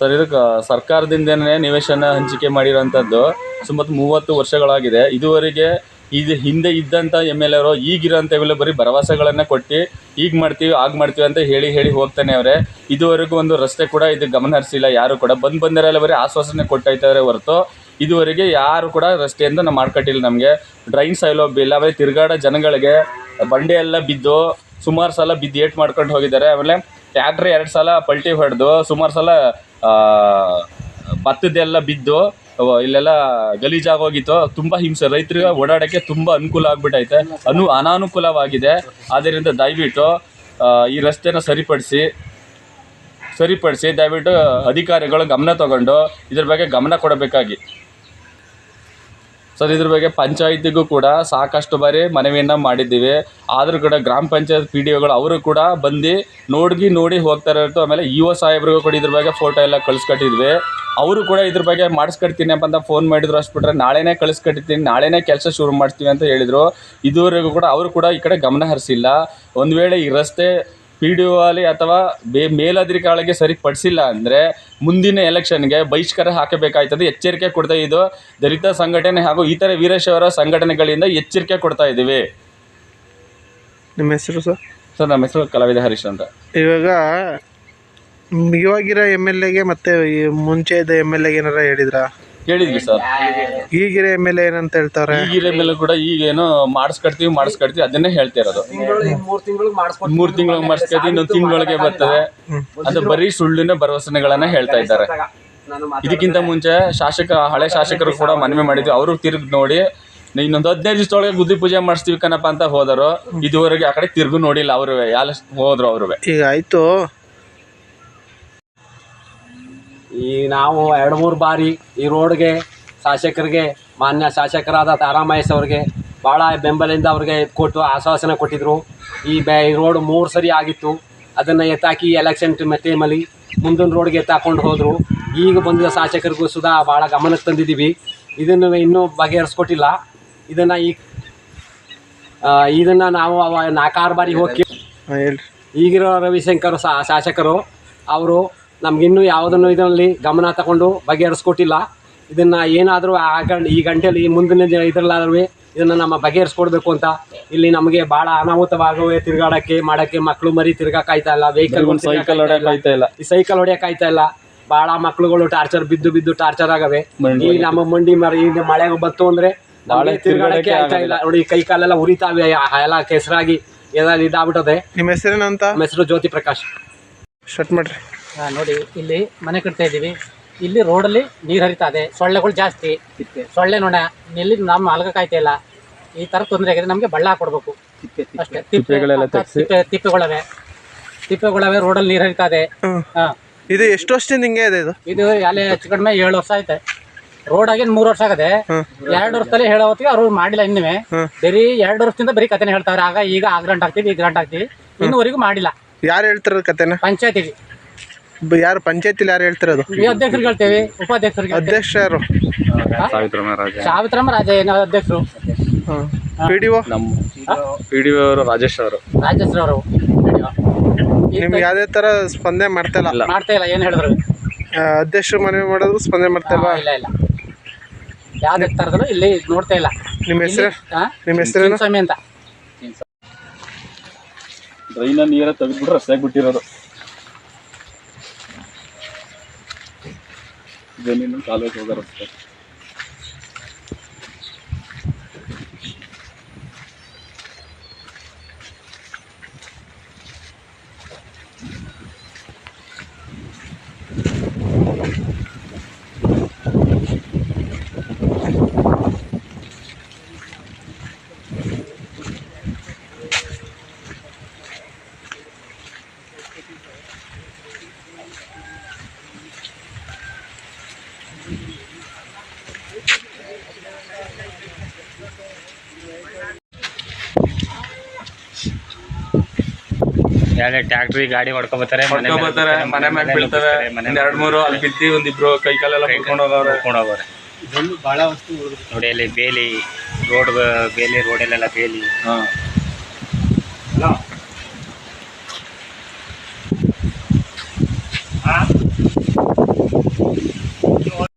Sir ಇದು ಕ- ಸರ್ಕಾರದಿಂದನೇ ನಿವೇಶನ ಹಂಚಿಕೆ ಮಾಡಿರೋಂಥದ್ದು ಸುಮಾರು ಮೂವತ್ತು ವರ್ಷಗಳಾಗಿದೆ. ಇದುವರೆಗೆ ಇದು ಹಿಂದೆ ಇದ್ದಂಥ ಎಂ ಎಲ್ ಎರು ಈಗಿರೋಂಥ ಎಂ ಬರೀ ಭರವಸೆಗಳನ್ನೇ ಕೊಟ್ಟು ಈಗ ಮಾಡ್ತೀವಿ, ಆಗ ಮಾಡ್ತೀವಿ ಅಂತ ಹೇಳಿ ಹೇಳಿ ಹೋಗ್ತಾನೆ ಅವರೇ. ಇದುವರೆಗೂ ಒಂದು ರಸ್ತೆ ಕೂಡ ಇದು ಗಮನ ಹರಿಸಿಲ್ಲ, ಯಾರು ಕೂಡ. ಬಂದು ಬಂದರೆಲ್ಲ ಬರೀ ಆಶ್ವಾಸನೆ ಕೊಟ್ಟೈತಾರೆ ಹೊರತು. ಇದುವರೆಗೆ ಯಾರು ಕೂಡ ರಸ್ತೆಯಿಂದ ನಾವು ಮಾಡ್ಕೊಟ್ಟಿಲ್ಲ ನಮಗೆ. ಡ್ರೈನ್ ಸೌಲಭ್ಯ ಇಲ್ಲ ಆಮೇಲೆ ತಿರುಗಾಡೋ ಜನಗಳಿಗೆ ಬಂಡೆ ಎಲ್ಲ ಬಿದ್ದು ಸುಮಾರು ಸಲ ಬಿದ್ದು ಏಟ್ ಮಾಡ್ಕೊಂಡು ಹೋಗಿದ್ದಾರೆ. ಆಮೇಲೆ ಟ್ಯಾಕ್ಟ್ರ್ ಎರಡು ಸಲ ಪಲ್ಟಿ ಹೊಡೆದು, ಸುಮಾರು ಸಲ ಭತ್ತದ್ದೆಲ್ಲ ಬಿದ್ದು ಇಲ್ಲೆಲ್ಲ ಗಲೀಜಾಗೋಗಿತ್ತು. ತುಂಬ ಹಿಂಸೆ. ರೈತರಿಗೆ ಓಡಾಡೋಕ್ಕೆ ತುಂಬ ಅನುಕೂಲ ಆಗ್ಬಿಟ್ಟೈತೆ ಅನು ಅನಾನುಕೂಲವಾಗಿದೆ. ಆದ್ದರಿಂದ ದಯವಿಟ್ಟು ಈ ರಸ್ತೆನ ಸರಿಪಡಿಸಿ ಸರಿಪಡಿಸಿ, ದಯವಿಟ್ಟು ಅಧಿಕಾರಿಗಳು ಗಮನ ತಗೊಂಡು, ಇದ್ರ ಬಗ್ಗೆ ಗಮನ ಕೊಡಬೇಕಾಗಿ. ಸರ್, ಇದ್ರ ಬಗ್ಗೆ ಪಂಚಾಯತಿಗೂ ಕೂಡ ಸಾಕಷ್ಟು ಬಾರಿ ಮನವಿಯನ್ನು ಮಾಡಿದ್ದೀವಿ. ಆದರೂ ಕೂಡ ಗ್ರಾಮ ಪಂಚಾಯತ್ ಪಿ ಡಿ ಒಗಳು ಅವರು ಕೂಡ ಬಂದು ನೋಡಿ ನೋಡಿ ಹೋಗ್ತಾರೆ ಹೊರತು ಆಮೇಲೆ ಇ ಒ ಸಾಹೇಬ್ರಿಗೂ ಕೂಡ ಇದ್ರ ಬಗ್ಗೆ ಫೋಟೋ ಎಲ್ಲ ಕಳಿಸ್ಕೊಟ್ಟಿದ್ವಿ. ಅವರು ಕೂಡ ಇದ್ರ ಬಗ್ಗೆ ಮಾಡಿಸ್ಕೊಡ್ತೀನಿ ಅಂತ ಫೋನ್ ಮಾಡಿದ್ರು ಅಷ್ಟು ನಾಳೆನೇ ಕಳಿಸ್ಕೊಟ್ಟಿರ್ತೀನಿ. ನಾಳೆನೇ ಕೆಲಸ ಶುರು ಮಾಡ್ತೀವಿ ಅಂತ ಹೇಳಿದರು. ಇದುವರೆಗೂ ಕೂಡ ಅವರು ಕೂಡ ಈ ಕಡೆ ಗಮನ ಹರಿಸಿಲ್ಲ. ಒಂದು ವೇಳೆ ಈ ರಸ್ತೆ ಪಿ ಡಿ ಒ ಅಲ್ಲಿ ಅಥವಾ ಬೇ ಮೇಲಧಿಕಾರಿಗೆ ಸರಿಪಡಿಸಿಲ್ಲ ಅಂದರೆ ಮುಂದಿನ ಎಲೆಕ್ಷನ್ಗೆ ಬಹಿಷ್ಕಾರ ಹಾಕಬೇಕಾಯ್ತದೆ. ಎಚ್ಚರಿಕೆ ಕೊಡ್ತಾ ಇದು ದಲಿತ ಸಂಘಟನೆ ಹಾಗೂ ಇತರೆ ವೀರಶೈವರ ಸಂಘಟನೆಗಳಿಂದ ಎಚ್ಚರಿಕೆ ಕೊಡ್ತಾ ಇದ್ದೀವಿ. ನಿಮ್ಮ ಹೆಸರು ಸರ್? ಸರ್ ನಮ್ಮ ಹೆಸರು ಕಲಾವಿದ ಹರೀಶ್ ಅಂತ. ಇವಾಗ ಇವಾಗಿರೋ ಎಂ ಎಲ್ ಎಗೆ ಮತ್ತು ಈ ಮುಂಚೆ ಇದ್ದ ಎಂ ಎಲ್ ಎಗೆ ಏನಾರ ಹೇಳಿದ್ರಾ? ಹೇಳಿದ್ವಿ ಸರ್ ಈಗಿರೋ ಎಂ ಎಲ್ ಎ ಏನಂತ ಹೇಳ್ತಾರೆ? ಈಗಿರ ಮೇಲೆ ಕೂಡ ಈಗೇನು ಮಾಡಿಸ್ಕೊಡ್ತೀವಿ ಮಾಡಿಸ್ಕೊಡ್ತೀವಿ ಅದನ್ನೇ ಹೇಳ್ತಾ ಇರೋದು. ಮೂರ್ ತಿಂಗಳು ಮಾಡಿಸ್ಕೊಡ್ತೀವಿ. ಇನ್ನೊಂದು ತಿಂಗಳಿಗೆ ಬರ್ತದೆ. ಅದು ಬರೀ ಸುಳ್ಳಿನ ಭರವಸೆಗಳನ್ನ ಹೇಳ್ತಾ ಇದ್ದಾರೆ. ಇದಕ್ಕಿಂತ ಮುಂಚೆ ಶಾಸಕ ಹಳೆ ಶಾಸಕರು ಕೂಡ ಮನವಿ ಮಾಡಿದ್ವಿ. ಅವರು ತಿರುಗಿ ನೋಡಿ ಇನ್ನೊಂದು ಹದಿನೈದು ದಿವಸದೊಳಗೆ ಗುದ್ದಿ ಪೂಜೆ ಮಾಡಿಸ್ತೀವಿ ಕಣಪ್ಪ ಅಂತ ಹೋದರು. ಇದುವರೆಗೆ ಆ ಕಡೆ ತಿರುಗು ನೋಡಿಲ್ಲ ಅವರು ಯಾಲ ಹೋದ್ರು ಅವರು ಈಗ ಆಯಿತು. ಈ ನಾವು ಎರಡು ಮೂರು ಬಾರಿ ಈ ರೋಡ್ಗೆ ಶಾಸಕರಿಗೆ ಮಾನ್ಯ ಶಾಸಕರಾದ ತಾರಾಮಹೇಶ್ ಅವ್ರಿಗೆ ಭಾಳ ಬೆಂಬಲದಿಂದ ಅವ್ರಿಗೆ ಕೊಟ್ಟು ಆಶ್ವಾಸನೆ ಕೊಟ್ಟಿದ್ರು. ಈ ಬೆ ಈ ರೋಡ್ ಮೂರು ಸರಿ ಆಗಿತ್ತು. ಅದನ್ನು ಎತ್ತಾಕಿ ಎಲೆಕ್ಷನ್ ಟೈಮಲ್ಲಿ ಮುಂದಿನ ರೋಡ್ಗೆ ಎತ್ತಾಕೊಂಡು ಹೋದರು. ಈಗ ಬಂದಿದ್ದ ಶಾಸಕರಿಗೂ ಸುಧಾ ಭಾಳ ಗಮನಕ್ಕೆ ತಂದಿದ್ದೀವಿ. ಇದನ್ನು ಇನ್ನೂ ಬಗೆಹರಿಸ್ಕೊಟ್ಟಿಲ್ಲ. ಇದನ್ನು ಈ ಇದನ್ನು ನಾವು ನಾಲ್ಕಾರು ಬಾರಿ ಹೋಗಿ ಈಗಿರೋ ರವಿಶಂಕರ್ ಸಾ ಶಾಸಕರು ಅವರು ನಮಗಿನ್ನೂ ಯಾವುದನ್ನು ಇದರಲ್ಲಿ ಗಮನ ತಗೊಂಡು ಬಗೆಹರಿಸ್ಕೊಟ್ಟಿಲ್ಲ. ಇದನ್ನು ಏನಾದರೂ ಆ ಗಂಟೆ ಈ ಗಂಟೆಯಲ್ಲಿ ಮುಂದಿನ ದಿನ ಇದರಲ್ಲಾದ್ರೂ ಇದನ್ನು ನಮ್ಮ ಬಗೆಹರಿಸ್ಕೊಡ್ಬೇಕು ಅಂತ ಇಲ್ಲಿ ನಮಗೆ ಭಾಳ ಅನಾಹುತವಾಗುವೆ ತಿರುಗಾಡೋಕ್ಕೆ ಮಾಡೋಕ್ಕೆ ಮಕ್ಕಳು ಮರಿ ತಿರುಗಾಕಾಯ್ತಾ ಇಲ್ಲ ವೆಹಿಕಲ್ ಸೈಕಲ್ ಹೊಡೆಯಕಾಯ್ತಾ ಇಲ್ಲ. ಈ ಸೈಕಲ್ ಹೊಡೆಯೋಕ್ಕಾಯ್ತಾ ಇಲ್ಲ. ಭಾಳ ಮಕ್ಕಳುಗಳು ಟಾರ್ಚರ್ ಬಿದ್ದು ಬಿದ್ದು ಟಾರ್ಚರ್ ಆಗವೆ. ಈ ನಮ್ಮ ಮಂಡಿ ಮರಿ ಈಗ ಮಳೆ ಬಂತು ಅಂದ್ರೆ ಮಳೆ ತಿರುಗಾಡೋಕ್ಕೆ ಆಯ್ತಾ ಇಲ್ಲ. ನೋಡಿ ಕೈ ಕಾಲೆಲ್ಲ ಉರಿತಾವೆ ಎಲ್ಲ ಕೆಸರಾಗಿ ಎಲ್ಲ ಇದಾಗ್ಬಿಟ್ಟದೆ. ನಿಮ್ಮ ಹೆಸರೇನಂತ? ನಮ್ಮ ಹೆಸರು ಜ್ಯೋತಿ ಪ್ರಕಾಶ್. ಶಟ್ ಮಾಡಿರಿ. ನೋಡಿ ಇಲ್ಲಿ ಮನೆ ಕಟ್ತಾ ಇದ್ದೀವಿ. ಇಲ್ಲಿ ರೋಡಲ್ಲಿ ನೀರು ಹರಿತಾ ಇದೆ. ಸೊಳ್ಳೆಗಳು ಜಾಸ್ತಿ. ಸೊಳ್ಳೆ ನೊಣ. ಇಲ್ಲಿ ನಮ್ಮ ಅಲ್ಗಕ್ಕಾಯ್ತಾ ಇಲ್ಲ. ಈ ತರ ತೊಂದರೆ ಆಗಿದೆ. ನಮಗೆ ಬಳ್ಳ ಹಾಕೊಡ್ಬೇಕು. ಅಷ್ಟೇ. ತಿಪ್ಪೆಗಳೆಲ್ಲ ತಿಪ್ಪೆ ತಿಪ್ಪೆಗಳವೆ. ತಿಪ್ಪೆಗಳವೆ ರೋಡಲ್ಲಿ ನೀರು ಹರಿತಾ ಇದೆ. ಹಾ. ಇದು ಎಷ್ಟು ವರ್ಷದಿಂದ ಹಿಂಗೆ ಇದೆ ಇದು? ಇದು ಅಲ್ಲಿ ಹೆಚ್ಚು ಕಡಿಮೆ ಏಳು ವರ್ಷ ಆಯ್ತೆ. ರೋಡ್ ಆಗಿ ಮೂರು ವರ್ಷ ಆಗದೆ. ಎರಡು ವರ್ಷದಲ್ಲಿ ಹೇಳೋ ಹೊತ್ತಿಗೆ ಅವ್ರು ಮಾಡಿಲ್ಲ ಇನ್ನುವೆ ಹ್ಮ್. ಬರೀ ಎರಡು ವರ್ಷದಿಂದ ಬರೀ ಕಥೆನೇ ಹೇಳ್ತಾವ್ರೆ ಆಗ ಈಗ ಆ ಗ್ರಾಂಟ್ ಹಾಕ್ತೀವಿ ಈ ಗ್ರಾಂಟ್ ಹಾಕ್ತೀವಿ. ಇನ್ನುವರೆಗೂ ಮಾಡಿಲ್ಲ. ಯಾರು ಹೇಳ್ತಾರ ಕತೆನ? ಪಂಚಾಯತಿಗೆ. ಬ- ಯಾರು ಪಂಚಾಯತಿಲಿ ಯಾರು ಹೇಳ್ತಿರೋದು? ಈ ಅಧ್ಯಕ್ಷರಿಗೆ ಹೇಳ್ತೇವೆ ಉಪಾಧ್ಯಕ್ಷರು ಹೇಳ್ತೇವೆ. ಅಧ್ಯಕ್ಷ ಯಾರು? ಸಾವಿತ್ರಮ್ಮ ರಾಜ. ಸಾವಿತ್ರಮ್ಮ ರಾಜ ಏನು ಅಧ್ಯಕ್ಷರು? ಪಿ ಡಿ ಒ ನಮ್ಮ ಪಿ ಡಿ ಅವರು ರಾಜೇಶ್ ಅವರು. ರಾಜೇಶ್ವರವರು ನಿಮ್ಗೆ ಯಾವುದೇ ಥರ ಸ್ಪಂದನೆ ಮಾಡ್ತಾ ಇಲ್ಲ? ಮಾಡ್ತಾ ಇಲ್ಲ ಏನು ಹೇಳಿದ್ರು? ಆ, ಅಧ್ಯಕ್ಷರು ಮನವಿ ಮಾಡಿದ್ರು ಸ್ಪಂದನೆ ಮಾಡ್ತಾ ಇಲ್ವಾ? ಇಲ್ಲ ಇಲ್ಲ. ಯಾವ್ದೇ ಥರದಲ್ಲೂ ಇಲ್ಲಿ ನೋಡ್ತಾ ಇಲ್ಲ. ನಿಮ್ಮ ಹೆಸರು? ಹಾ? ನಿಮ್ಮ ಹೆಸರೇನು ಸ್ವಾಮಿ ಅಂತ. ಡ್ರೈನ ನೀರ ತೆಗೆದ್ಬಿಟ್ರೆ ರಸ್ತೆಗೆ ಬಿಟ್ಟಿರೋದು ಜಮೀನು ಕಾಲೇಜ್ ಹೋಗೋ ರಸ್ತೆ ಟ್ಯಾಕ್ಟ್ರಿ ಗಾಡಿ ಹೊಡ್ಕೊಬತ್ತಾರೆ ಮನೆ ಮೇಲೆ ಮನೆ ಮೇಲೆ ಬೀಳ್ತವೆ ಒಂದ್ ಎರಡ್ ಮೂರು ಅಲ್ಲಿ ಬಿದ್ದಿ ಒಂದಿಬ್ರು ಕೈ ಕಾಲೆಲ್ಲ ಕೈಕೊಂಡು ಹೋಗವ್ರೆ ಕರ್ಕೊಂಡು ಹೋಗೋರೆ ನೋಡಿ ಅಲ್ಲಿ ಬೇಲಿ ರೋಡ್ ಬೇಲಿ ರೋಡಲ್ಲೆಲ್ಲ ಬೇಲಿ. ಹಾ.